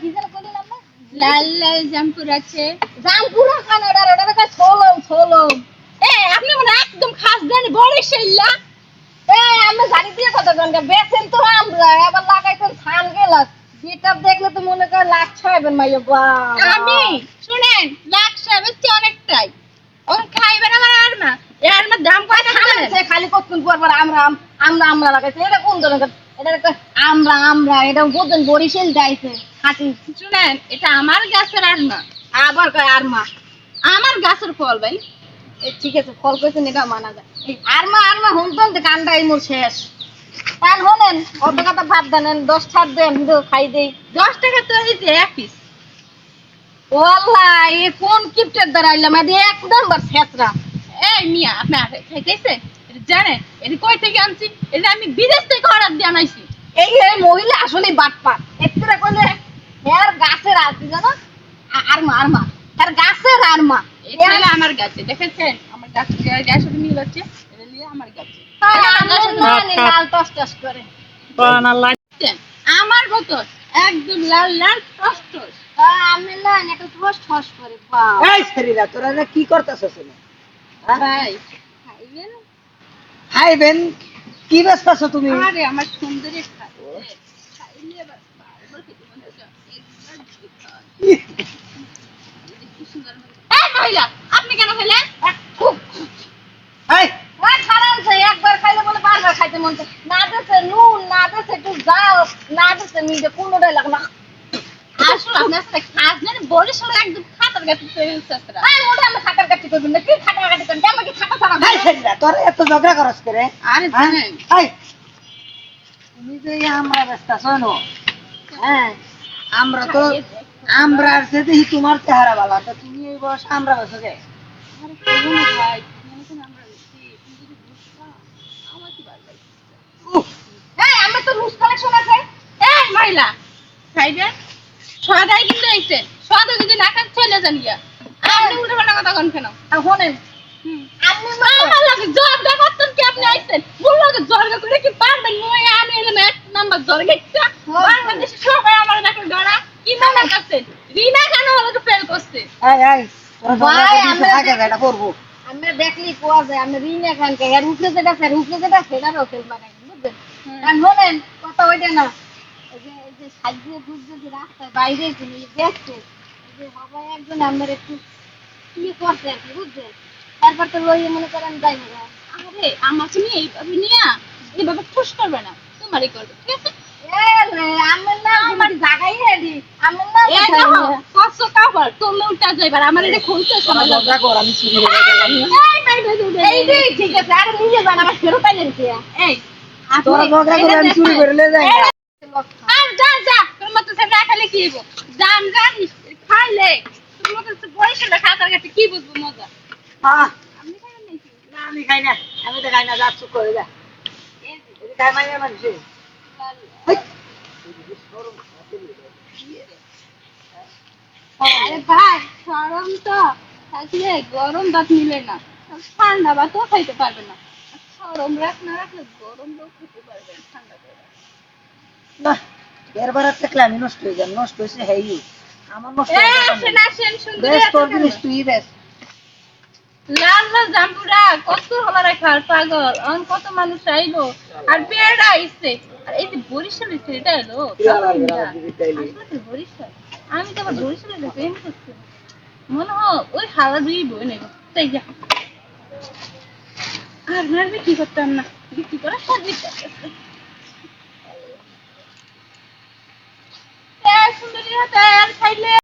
কি যেন করলেন আপনি লাল লাল জামপুর আছে। জামপুরা খান ওটা? ওটা কয় ছোলম ছোলম এ আপনি মানে একদম খাস দেন বরিশাল্লা এ আমি জানি দিয়ে কথা কন বেছেন তো আমরা এবার লাগাইছেন ছান গেলাস যেটা দেখলে তো মনে করে লাখ ছয়বেন মাইয়া বা আমি? শুনেন লাখ সাবেচ্ছে অনেকটাই। ওর খাইবেন আমার আর না এর আমার দাম কত খালি কতক্ষণ পর আমরা আমরা আমরা লাগাইছে। এটা কোন ধরনের? এটা আমরা আমরা এটা বোঝেন বরিশাল যাইছে। খাঁটি শুনেন এটা আমার গাছের আর না আবার কয় আর মা আমার গাছের ফল ভাই। ঠিক আছে ফল কইছেন এটা মানা যায়। আর মা আর মা হুনতেন মোর শেষ। হলেন কত কথা ভাত দেন? দশ ছাড় দেন খাই দেই। দশ টাকা তো হয়েছে এক পিস এ কোন কিপটের দ্বারা আইলাম? এদি এক নাম্বার ছেঁচড়া এই মিয়া আপনি আগে খাইতেছেন? এটা জানেন? এটা কই থেকে আনছি? এটা আমি বিদেশ থেকে অর্ডার দিয়ে আনাইছি। এই এই মহিলা আসলে বাটপা একটু কইলে হের গাছের আছে জানো? আ- আর মা আর মা হের গাছের আর মা এটা আমার গাছে দেখেছেন? আমার গাছ গাছের মিল হচ্ছে এটা নিয়ে আমার গাছে। লাল টস টস করে। আমার বোতল একদম লাল লাল টস টস। আমি না একটা ঠস ঠস করে এই শরীরা তোরা কি করতেছস এনে? ভাই। খাইবেন খাইবেন কি ব্যস্তাছ তুমি? আরে আমার সুন্দরী খাইবে খাইলে এবার বারবার খেতে মনে হচ্ছে একবার যদি খাই। কি সুন্দর হবে। এই মহিলা আপনি কেন খেলেন এই ওই খারাপ সে একবার খাইলে বলে বারবার খাইতে মন না দেছে নুন না দেছে একটু জাল না দেছে মিটে কোনোটাই লাগে না আসলে আপনার সাথে খাস জানেন বরিশাল একদম খাতার গাছে তৈরি হচ্ছে আপনারা। আই মোটা আমি কাটি করবেন না কি খাটার কাটি করবেন আমি কি খাটা ছাড়া এই শরীরা তোরা এত ঝগড়া করস করে? আরে হ্যাঁ? জানেন। এই। তুমি যে আমরা ব্যস্তাছ নো হ্যাঁ আমরা তো আমরা আর সে তোমার চেহারা বালা তো তুমি এই বয়স আমরা বেসো গে আরে ভাই কেমন যেন আমরা বেশি তুমি যদি বুঝতা আমার কি ভালো লাগে উফ, এই আমার তো রুজ কালেকশন আছে এই মহিলা খাইবেন সদাই কিন্তু আইছেন সদা যদি না খান চলে যান গিয়া। আপনি উল্টো পাল্টা কথা কন কেন? শোনেন আমি আমার লাগে জর্গা করতেন কি আপনি আইছেন? বলল যে জর্গা করে কি পারবেন? মই আমি এলাম এক নাম্বার জর্গা বাংলাদেশে সবাই আমার দেখো ডরা কি মনে করছেন? রিনা কেন ফেল করছে। এই তোরা ভাই, আমরা- আগে এটা করব। আমরা দেখলি কোয়া যায়? আমরা রিনে খানকে। এর উপরে যেটা আছে উপরে যেটা বুঝছেন? কারণ শোনেন কথা ওইটা না। যে এই যে সাজিয়ে ঢুকছে যে রাস্তায় বাইরে এই দেখছে যে বাবা একজন আমার একটু ইয়ে করছে আর কি বুঝছেন? তারপর তো লইয়ে মনে করেন যাই না আরে আমাকে নিয়ে এইভাবে নিয়ে এইভাবে খুশ করবে না। তোমারই করবে ঠিক আছে? আমার নাম আমার জাগাই রেডি আমার নাম এই দেখো কষ্ট কাপড় তুমি উল্টা যাইবার আমার এটা খুলতে সময় লাগবে। আমি চুরি হয়ে গেলাম। এই ভাই এই যে ঠিক আছে আর নিজে জান আমার ফেরত আইলেন কি? এই তোরা ঝগড়া করে আমি চুরি করে লে যাই। না। যা যা তোর মতো না খেলে কি হইব? জান জানিস খাইলে। তোর মতো সে খাতার কাছে কি বুঝব মজা? আহ, আপনি খাইবেন নাকি? না আমি খাই না। আমি তো খাই না যা চুপ করে যা। খাই মানে মানুষে আরে ভাই গরম তো থাকলে গরম ভাত মিলে না। ঠান্ডা ভাতও খাইতে পারবে না। গরম রাখ না রাখলে গরম ভাত খেতে পারবে ঠান্ডা করে না থাকলে আমি নষ্ট হয়ে যাম নষ্ট হয়েছে হ্যাঁ আমার নষ্ট এই আসেন আসেন সুন্দর বেশ তোর জিনিস তুই বেশ লাল লাল জাম্বুরা কত হলা রাখার পাগল। অন কত মানুষ আইলো। আর বেড়া আইছে। আর এই যে বরিশালের ছেলেটা এলো? বরিশাল। আমি তো আবার বরিশালের সাথে প্রেম করছি। মনে হয় ওই হাওয়া দুই বই নেব। তাই যা। আর মারবে কি করতাম না? বিক্রি করে সার্ভিস সুন্দরী হাতে খাইলে